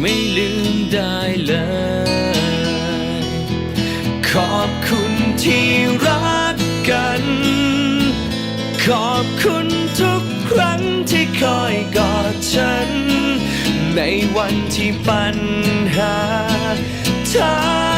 ไม่ลืมได้เลย ขอบคุณที่รักกัน ขอบคุณทุกครั้งที่คอยกอดฉัน ในวันที่ปัญหาท้า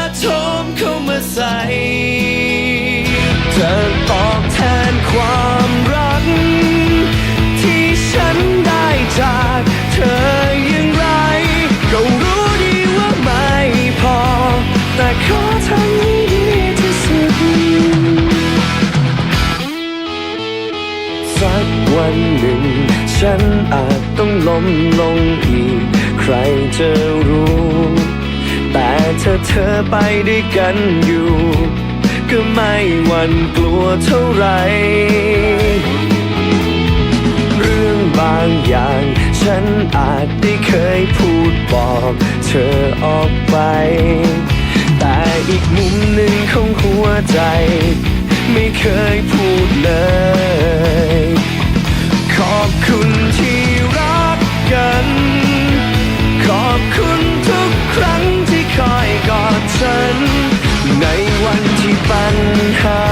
วันหนึ่ง ฉันอาจต้องล้มลงอีก ใครจะรู้ แต่ถ้าเธอไปด้วยกันอยู่ ก็ไม่หวั่นกลัวเท่าไหรเรื่องบางอย่าง ฉันอาจได้เคยพูดบอกเธอออกไป แต่อีกมุมหนึ่งของหัวใจ ไม่เคยพูดเลย ปัญหา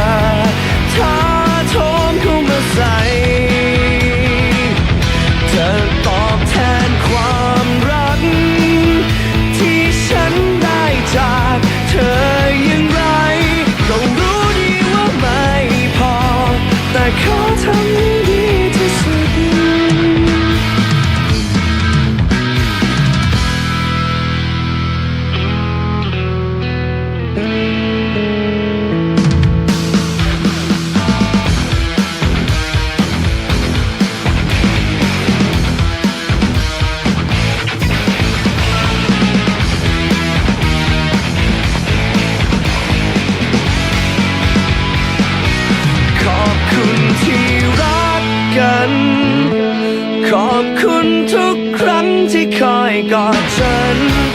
ท้าโถมเข้ามาใส่เธอตอบแทนความรัก ที่ฉันได้จากเธออย่างไรก็รู้ดีว่าไม่พอ แต่ขอทำ น ขอบคุณทุกครั้งที่คอยกอดฉันใน